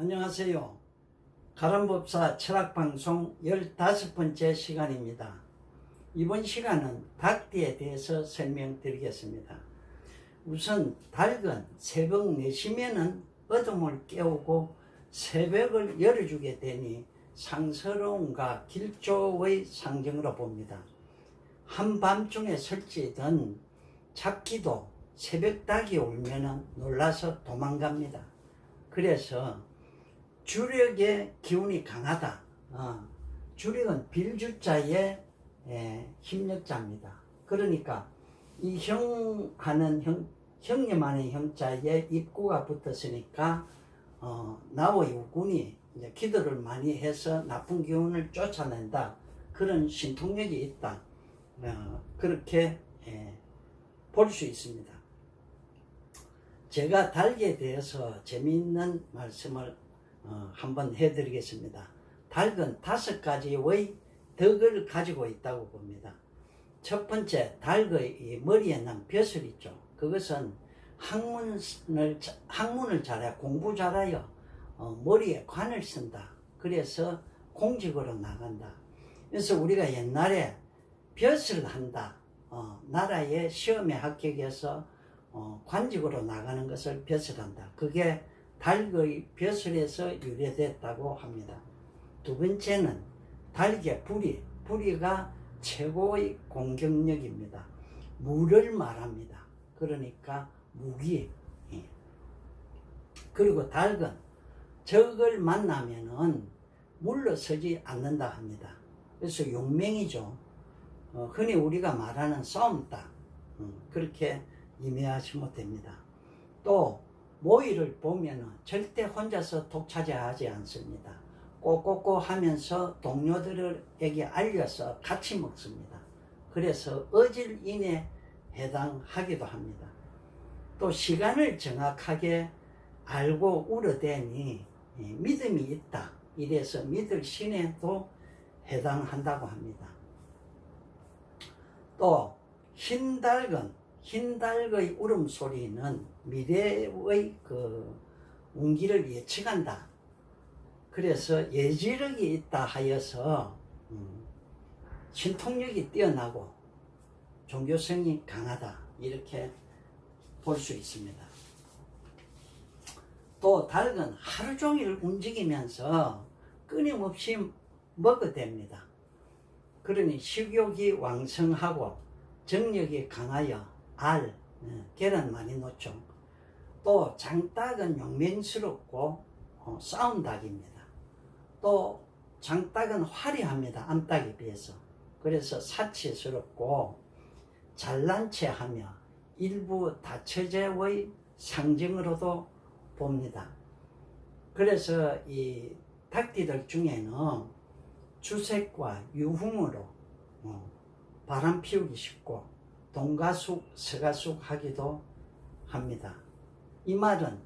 안녕하세요. 가람법사 철학방송 15번째 시간입니다. 이번 시간은 닭띠에 대해서 설명드리겠습니다. 우선 닭은 새벽 4시면은 어둠을 깨우고 새벽을 열어주게 되니 상스러움과 길조의 상징으로 봅니다. 한밤중에 설치던 잡기도 새벽 닭이 울면은 놀라서 도망갑니다. 그래서 주력의 기운이 강하다. 어, 주력은 빌주자의 예, 힘력자입니다. 그러니까 이 형하는 형, 형님하는 형자에 입구가 붙었으니까 어, 나의 우군이 이제 기도를 많이 해서 나쁜 기운을 쫓아낸다. 그런 신통력이 있다. 어, 그렇게 예, 볼 수 있습니다. 제가 닭에 대해서 재미있는 말씀을 어, 한번 해드리겠습니다. 닭은 다섯 가지의 덕을 가지고 있다고 봅니다. 첫 번째, 닭의 이 머리에 난 벼슬 있죠. 그것은 학문을, 자- 학문을 잘해, 공부 잘하여 어, 머리에 관을 쓴다. 그래서 공직으로 나간다. 그래서 우리가 옛날에 벼슬 한다. 어, 나라의 시험에 합격해서 어, 관직으로 나가는 것을 벼슬한다. 그게 닭의 벼슬에서 유래됐다고 합니다. 두 번째는 닭의 부리, 부리가 최고의 공격력입니다. 무를 말합니다. 그러니까 무기. 예. 그리고 닭은 적을 만나면은 물러서지 않는다 합니다. 그래서 용맹이죠. 어, 흔히 우리가 말하는 싸움닭. 음, 그렇게 이해하시면 됩니다. 또 모이를 보면은 절대 혼자서 독차지하지 않습니다. 꼬꼬꼬 하면서 동료들에게 알려서 같이 먹습니다. 그래서 어질인에 해당하기도 합니다. 또 시간을 정확하게 알고 울어대니 예, 믿음이 있다. 이래서 믿을 신에도 해당한다고 합니다. 또 흰달은 흰달의 울음소리는 미래의 그 운기를 예측한다. 그래서 예지력이 있다 하여서 음, 신통력이 뛰어나고 종교성이 강하다. 이렇게 볼 수 있습니다. 또 닭은 하루 종일 움직이면서 끊임없이 먹어댑니다. 그러니 식욕이 왕성하고 정력이 강하여 알, 어, 계란 많이 놓죠. 또 장닭은 용맹스럽고 어, 싸운 닭입니다. 또 장닭은 화려합니다. 암닭에 비해서. 그래서 사치스럽고 잘난 체하며 일부 다처제의 상징으로도 봅니다. 그래서 이 닭띠들 중에는 주색과 유흥으로 어, 바람 피우기 쉽고 동가숙, 서가숙 하기도 합니다. 이 말은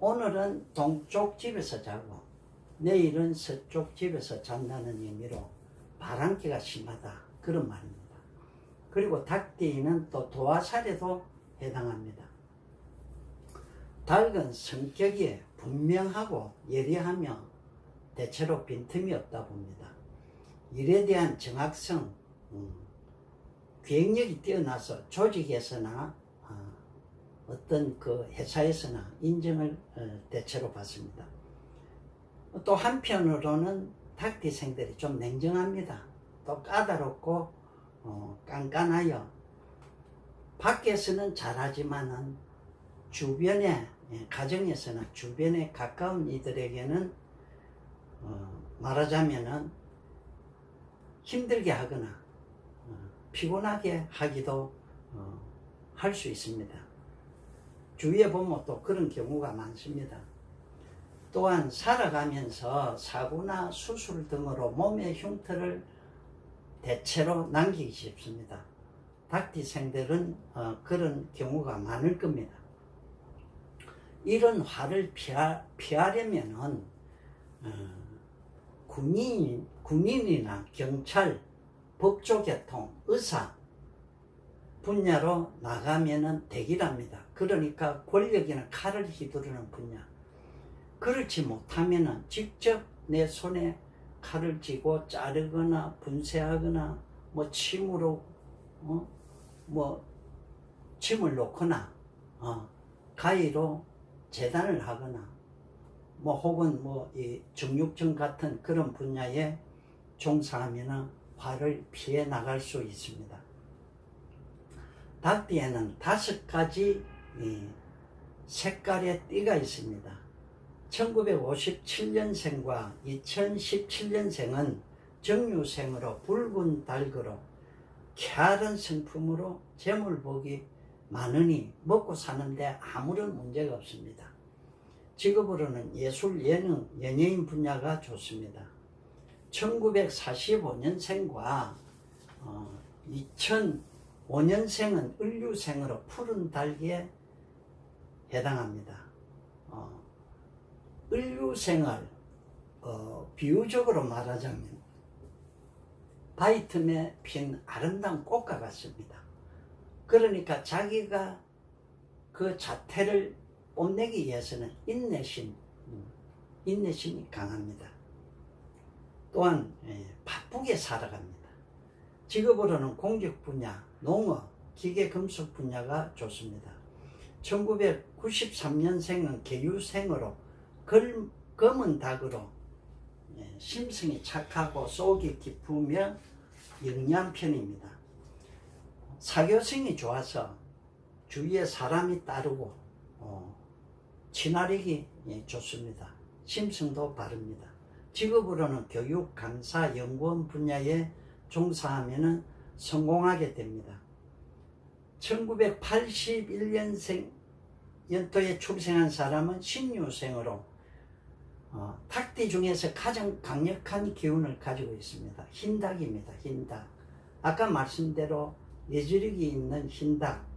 오늘은 동쪽 집에서 자고 내일은 서쪽 집에서 잔다는 의미로 바람기가 심하다. 그런 말입니다. 그리고 닭띠는 또 도화살에도 해당합니다. 닭은 성격이 분명하고 예리하며 대체로 빈틈이 없다 봅니다. 일에 대한 정확성, 음, 기획력이 뛰어나서 조직에서나 어, 떤 그 회사에서나 인정을 어, 대체로 받습니다. 또 한편으로는 닭띠생들이 좀 냉정합니다. 또 까다롭고 어, 깐깐하여 밖에서는 잘하지만은 주변에 예, 가정에서나 주변에 가까운 이들에게는 어, 말하자면은 힘들게 하거나 어, 피곤하게 하기도 어, 할수 있습니다. 주위에 보면 또 그런 경우가 많습니다. 또한 살아가면서 사고나 수술 등으로 몸의 흉터를 대체로 남기기 쉽습니다. 닭띠생들은 어, 그런 경우가 많을 겁니다. 이런 화를 피하, 피하려면은 어, 군인, 군인이나 경찰, 법조계통, 의사 분야로 나가면은 대기랍니다. 그러니까 권력이나 칼을 휘두르는 분야. 그렇지 못하면은 직접 내 손에 칼을 쥐고 자르거나 분쇄하거나 뭐 침으로 어? 뭐 침을 놓거나 어, 가위로 재단을 하거나 뭐 혹은 뭐 이 정육점 같은 그런 분야에 종사하면은 화를 피해 나갈 수 있습니다. 닭띠에는 다섯 가지 이 색깔의 띠가 있습니다. 1957년생과 2017년생은 정유생으로 붉은 달그로 쾌활한 성품으로 재물복이 많으니 먹고 사는데 아무런 문제가 없습니다. 직업으로는 예술, 예능, 연예인 분야가 좋습니다. 1945년생과 어, 2005년생은 을류생으로 푸른 달기에 해당합니다. 어, 을류생을 어, 비유적으로 말하자면 바위 틈에 핀 아름다운 꽃과 같습니다. 그러니까 자기가 그 자태를 뽐내기 위해서는 인내심, 음, 인내심이 강합니다. 또한 예, 바쁘게 살아갑니다. 직업으로는 공직 분야, 농업, 기계 금속 분야가 좋습니다. 1993년생은 계유생으로 걸, 검은 닭으로 예, 심성이 착하고 속이 깊으며 영리한 편입니다. 사교성이 좋아서 주위에 사람이 따르고 어, 친화력이 예, 좋습니다. 심성도 바릅니다. 직업으로는 교육, 강사, 연구원 분야에 종사하면 성공하게 됩니다. 1981년생 연도에 출생한 사람은 신유생으로 어, 닭띠 중에서 가장 강력한 기운을 가지고 있습니다. 흰닭입니다. 흰닭. 아까 말씀대로 예지력이 있는 흰닭.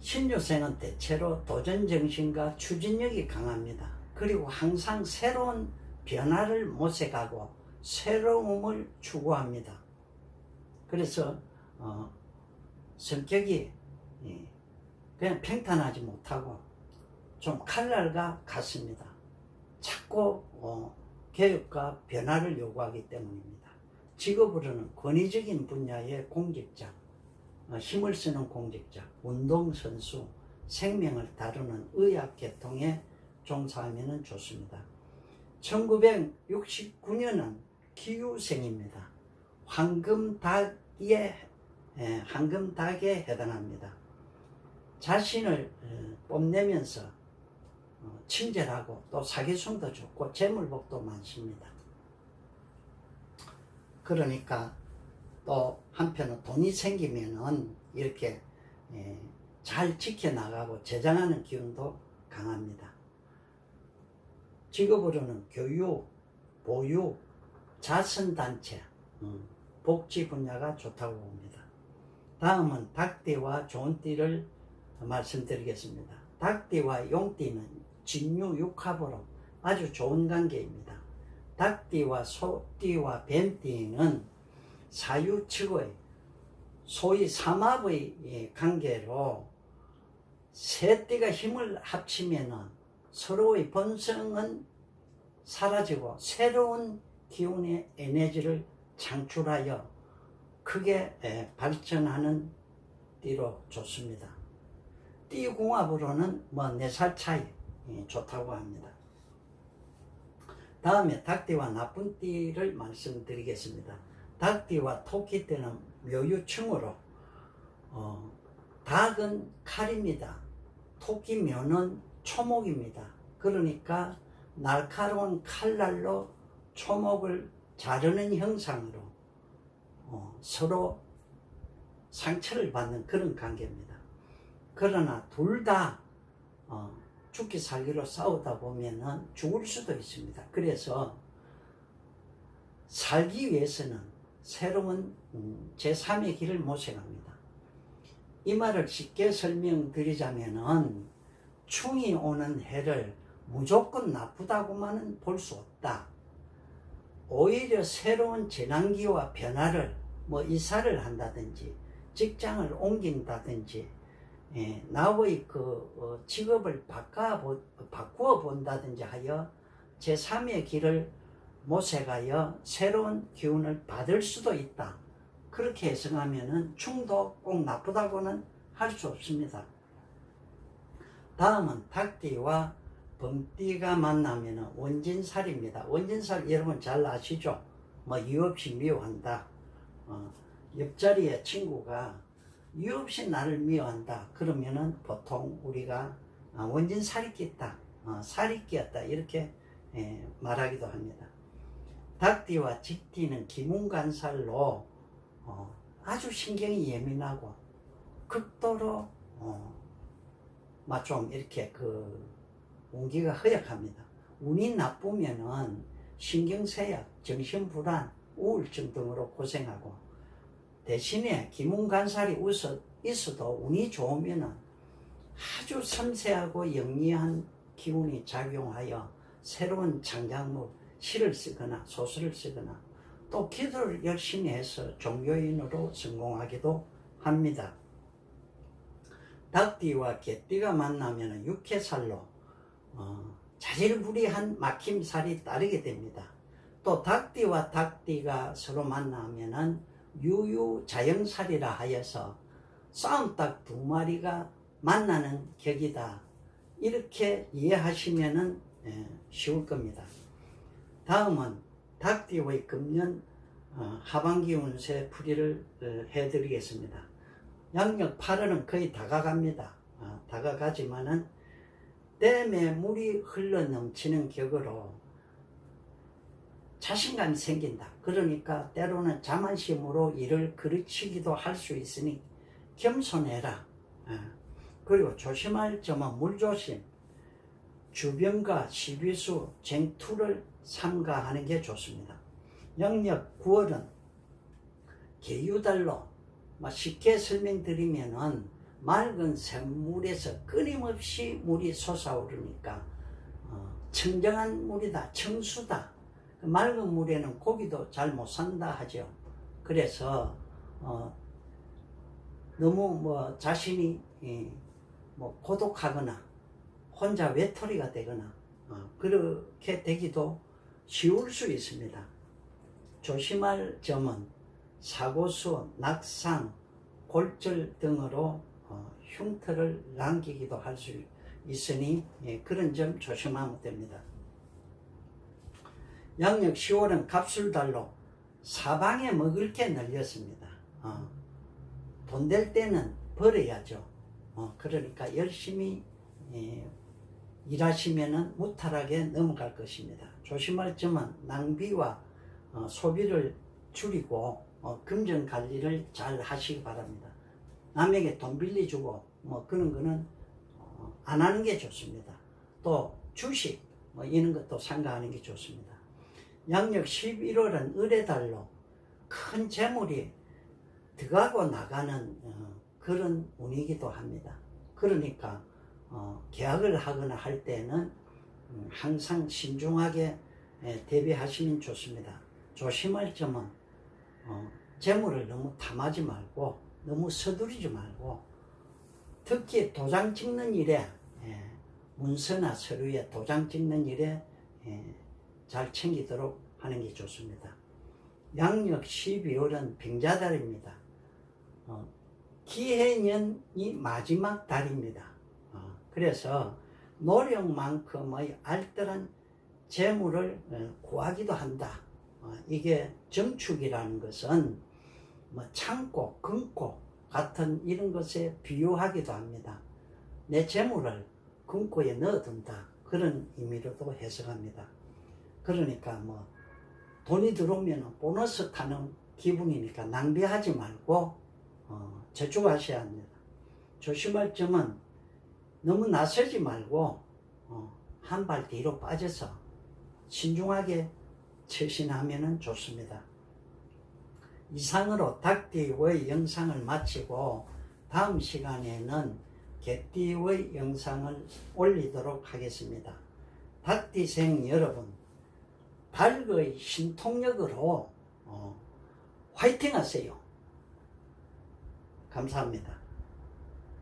신유생은 대체로 도전정신과 추진력이 강합니다. 그리고 항상 새로운 변화를 모색하고 새로움을 추구합니다. 그래서 어, 성격이 예, 그냥 평탄하지 못하고 좀 칼날과 같습니다. 자꾸 어, 개혁과 변화를 요구하기 때문입니다. 직업으로는 권위적인 분야의 공직자, 어, 힘을 쓰는 공직자, 운동선수, 생명을 다루는 의학계통에 종사하면 좋습니다. 1969년은 기후생입니다. 황금닭에 예, 황금닭에 해당합니다. 자신을 어, 뽐내면서 어, 친절하고 또 사기성도 좋고 재물복도 많습니다. 그러니까 또 한편은 돈이 생기면은 이렇게 예, 잘 지켜나가고 제장하는 기운도 강합니다. 직업으로는 교육, 보육, 자선단체, 음, 복지 분야가 좋다고 봅니다. 다음은 닭띠와 좋은 띠를 말씀드리겠습니다. 닭띠와 용띠는 진유 육합으로 아주 좋은 관계입니다. 닭띠와 소띠와 뱀띠는 사유측의 소위 삼합의 관계로 세 띠가 힘을 합치면 서로의 본성은 사라지고 새로운 기운의 에너지를 창출하여 크게 발전하는 띠로 좋습니다. 띠궁합으로는 뭐 4살 차이 좋다고 합니다. 다음에 닭띠와 나쁜 띠를 말씀드리겠습니다. 닭띠와 토끼띠는 묘유충으로 어, 닭은 칼입니다. 토끼면은 초목입니다. 그러니까 날카로운 칼날로 초목을 자르는 형상으로 어, 서로 상처를 받는 그런 관계입니다. 그러나 둘다 어, 죽기 살기로 싸우다 보면은 죽을 수도 있습니다. 그래서 살기 위해서는 새로운 음, 제3의 길을 모색합니다. 이 말을 쉽게 설명드리자면은 충이 오는 해를 무조건 나쁘다고만은 볼 수 없다. 오히려 새로운 재난기와 변화를 뭐 이사를 한다든지 직장을 옮긴다든지 예, 나의 그 어, 직업을 바꿔 바꾸어 본다든지 하여 제 3의 길을 모색하여 새로운 기운을 받을 수도 있다. 그렇게 해석하면은 충도 꼭 나쁘다고는 할 수 없습니다. 다음은 닭띠와 범띠가 만나면은 원진살입니다. 원진살 여러분 잘 아시죠? 뭐 이유 없이 미워한다. 어, 옆자리에 친구가 이유 없이 나를 미워한다. 그러면은 보통 우리가 아, 원진살이 꼈다. 어, 살이 끼었다. 이렇게 예, 말하기도 합니다. 닭띠와 직띠는 기문간살로 어, 아주 신경이 예민하고 극도로 어, 좀 이렇게 그 운기가 허약합니다. 운이 나쁘면은 신경쇠약, 정신불안, 우울증 등으로 고생하고 대신에 기문간살이 있어도 운이 좋으면은 아주 섬세하고 영리한 기운이 작용하여 새로운 창작물, 시를 쓰거나 소설을 쓰거나 또 기도를 열심히 해서 종교인으로 성공하기도 합니다. 닭띠와 개띠가 만나면 육해살로 어, 자질구리한 막힘살이 따르게 됩니다. 또 닭띠와 닭띠가 서로 만나면은 유유자영살이라 하여서 싸움닭 두 마리가 만나는 격이다. 이렇게 이해하시면은 예, 쉬울 겁니다. 다음은 닭띠의 금년 어, 하반기 운세 풀이를 어, 해드리겠습니다. 양력 8월은 거의 다가갑니다. 어, 다가가지만은 댐에 물이 흘러 넘치는 격으로 자신감이 생긴다. 그러니까 때로는 자만심으로 일을 그르치기도 할 수 있으니 겸손해라. 그리고 조심할 점은 물조심, 주변과 시비수, 쟁투를 삼가하는 게 좋습니다. 영역 9월은 계유달로 쉽게 설명드리면은 맑은 샘물에서 끊임없이 물이 솟아오르니까 어, 청정한 물이다, 청수다. 그 맑은 물에는 고기도 잘 못 산다 하죠. 그래서 어, 너무 뭐 자신이 예, 뭐 고독하거나 혼자 외톨이가 되거나 어, 그렇게 되기도 쉬울 수 있습니다. 조심할 점은 사고수, 낙상, 골절 등으로 어, 흉터를 남기기도 할 수 있으니 예, 그런 점 조심하면 됩니다. 양력 10월은 갑술달로 사방에 먹을 게 늘렸습니다. 어, 돈될 때는 벌어야죠. 어, 그러니까 열심히 예, 일하시면 무탈하게 넘어갈 것입니다. 조심할 점은 낭비와 어, 소비를 줄이고 어, 금전 관리를 잘 하시기 바랍니다. 남에게 돈 빌려주고 뭐 그런 거는 어, 안 하는 게 좋습니다. 또 주식 뭐 이런 것도 상가하는 게 좋습니다. 양력 11월은 을의달로 큰 재물이 들어가고 나가는 어, 그런 운이기도 합니다. 그러니까 어, 계약을 하거나 할 때는 음, 항상 신중하게 예, 대비하시면 좋습니다. 조심할 점은 어, 재물을 너무 탐하지 말고 너무 서두르지 말고 특히 도장 찍는 일에 예, 문서나 서류에 도장 찍는 일에 예, 잘 챙기도록 하는 게 좋습니다. 양력 12월은 병자달입니다. 어, 기해년이 마지막 달입니다. 그래서 노력만큼의 알뜰한 재물을 어, 구하기도 한다. 어, 이게 정축이라는 것은 뭐 창고, 금고 같은 이런 것에 비유하기도 합니다. 내 재물을 금고에 넣어둔다. 그런 의미로도 해석합니다. 그러니까 뭐 돈이 들어오면 보너스 타는 기분이니까 낭비하지 말고 어, 저축하셔야 합니다. 조심할 점은 너무 나서지 말고 어, 한발 뒤로 빠져서 신중하게 처신하면 좋습니다. 이상으로 닭띠의 영상을 마치고 다음 시간에는 개띠의 영상을 올리도록 하겠습니다. 닭띠생 여러분, 닭의 신통력으로 어, 화이팅 하세요. 감사합니다.